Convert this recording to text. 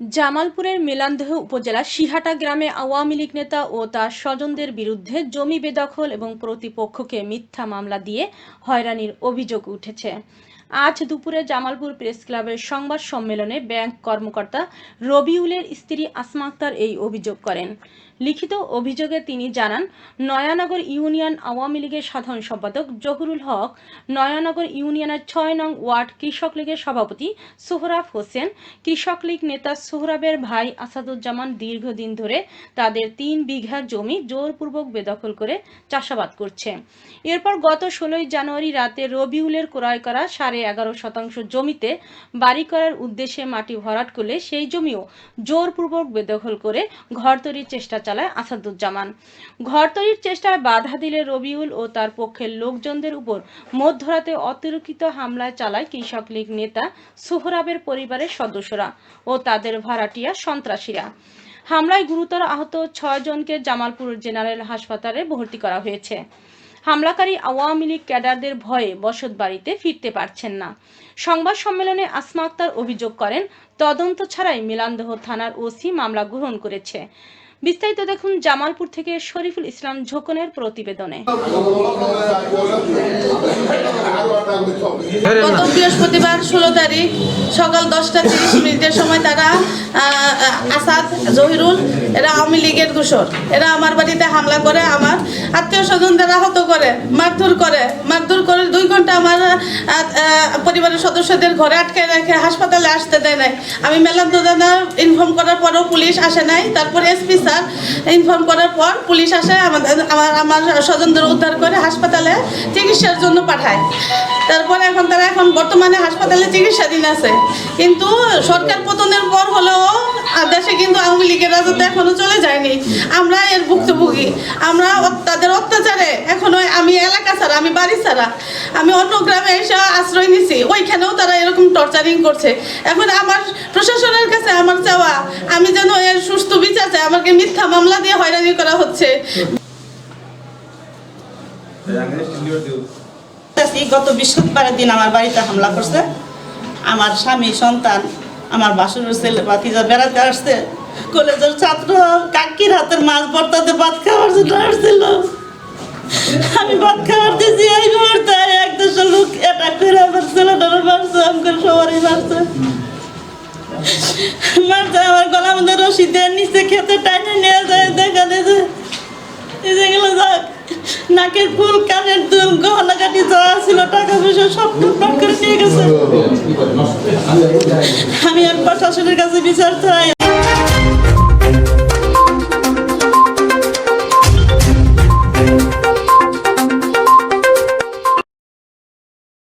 জামালপুরের মেলান্দহ উপজেলার সিহাটা গ্রামে আওয়ামী লীগ নেতা ও তার স্বজনদের বিরুদ্ধে জমি বেদখল এবং প্রতিপক্ষকে মিথ্যা মামলা দিয়ে হয়রানির অভিযোগ উঠেছে। আজ দুপুরে জামালপুর প্রেস ক্লাবের সংবাদ সম্মেলনে ব্যাংক কর্মকর্তা রবিউলের স্ত্রী আসমা আক্তার এই অভিযোগ করেন। লিখিত অভিযোগে তিনি জানান, নয়ানগর ইউনিয়ন আওয়ামী লীগের সাধারণ সম্পাদক জহুরুল হক, নয়ানগর ইউনিয়নের ছয় নং ওয়ার্ড কৃষক লীগের সভাপতি সোহরাব হোসেন, কৃষক লীগ নেতা সোহরাবের ভাই আসাদুজ্জামান দীর্ঘদিন ধরে তাদের তিন বিঘা জমি জোরপূর্বক বেদখল করে চাষাবাদ করছে। এরপর গত ষোলোই জানুয়ারি রাতে রবিউলের ক্রয় করা সাড়ে এগারো শতাংশ জমিতে বাড়ি করার উদ্দেশ্যে মাটি ভরাট করলে সেই জমিও জোরপূর্বক বেদখল করে ঘর তৈরির চেষ্টা চালায় আসাদুজ্জামান। ঘর তৈরির চেষ্টায় বাধা দিলে রবিউল ও তার পক্ষের লোকজনদের উপর মধ্যরাতে অতিরিক্ত হামলায় চালায় কৃষক লীগ নেতা সোহরাবের পরিবারের সদস্যরা ও তাদের ভাড়াটিয়া সন্ত্রাসীরা। হামলায় গুরুতর আহত ছয় জনকে জামালপুর জেনারেল হাসপাতালে ভর্তি করা হয়েছে। হামলাকারী আওয়ামী লীগ ক্যাডারদের ভয়ে বসত বাড়িতে ফিরতে পারছেন না। সংবাদ সম্মেলনে আসমা আক্তার অভিযোগ করেন, তদন্ত ছাড়াই মিলান্দহ থানার ওসি মামলা গ্রহণ করেছে। বিস্তারিত দেখুন জামালপুর থেকে শরীফুল ইসলাম ঝোকনের প্রতিবেদনে। গত বৃহস্পতিবার ষোলো তারিখ সকাল দশটা তিরিশ মিনিটের সময় তারা আসাদ জহিরুল এরা আওয়ামী লীগের দূষর। এরা আমার বাড়িতে হামলা করে আমার আত্মীয় স্বজন স্বজনদের আহত করে মারধর করে। মারধর করে দুই ঘণ্টা আমার পরিবারের সদস্যদের ঘরে আটকে রেখে হাসপাতালে আসতে দেয় নাই। আমি মেলান্ত দাদা ইনফর্ম করার পরও পুলিশ আসে নাই। তারপর এসপি স্যার ইনফর্ম করার পর পুলিশ আসে, আমাদের আমার আমার স্বজনদের উদ্ধার করে হাসপাতালে চিকিৎসার জন্য পাঠায়। তারপরে এখন তারা এখন বর্তমানে হাসপাতালে চিকিৎসাধীন আছে। কিন্তু সরকার পতনের পর হলেও দেশে কিন্তু আওয়ামী লীগের রাজত্ব এখনও চলে যায়নি। আমরা এর ভুক্তভোগী। আমরা তাদের অত্যাচারে এখনও আমি এলাকা ছাড়া, আমি বাড়ি ছাড়া। আমি অন্য গ্রামে এসে আশ্রয় নিছি। ওইখানেও তারা এরকম টর্চারিং করছে। এখন আমার প্রশাসনের কাছে আমার চাওয়া, আমি যেন এর সুস্থ বিচার চাই, আমাকে মিথ্যা মামলা দিয়ে হয়রানি করা হচ্ছে। গত বৃহস্পতিবারের দিন আমার বাড়িতে হামলা করছে। আমার স্বামী, সন্তান, আমার বাসুরের ছেলে বাতিজা বেড়াতে আসছে। কলেজের ছাত্র কাকির হাতের মাছ ভর্তাতে ভাত খাওয়ার জন্য আসছিল। আমি ভাত খাওয়ার দিয়েছি এই মুহূর্তে এক দেশের লোক এটা করে আমার ছেলেটার মারছে আমাকে সবারই মারছে। মারছে, আমার গলা মধ্যে রশি দিয়ে নিচে খেতে টাইনে নিয়ে যায়, দেখা দিয়েছে যাক, নাকের ফুল, কানের দুল, গহনা কাটি যা ছিল, টাকা পয়সা সব টুকটাক করে নিয়ে গেছে। আমি আর প্রশাসনের কাছে বিচার চাই।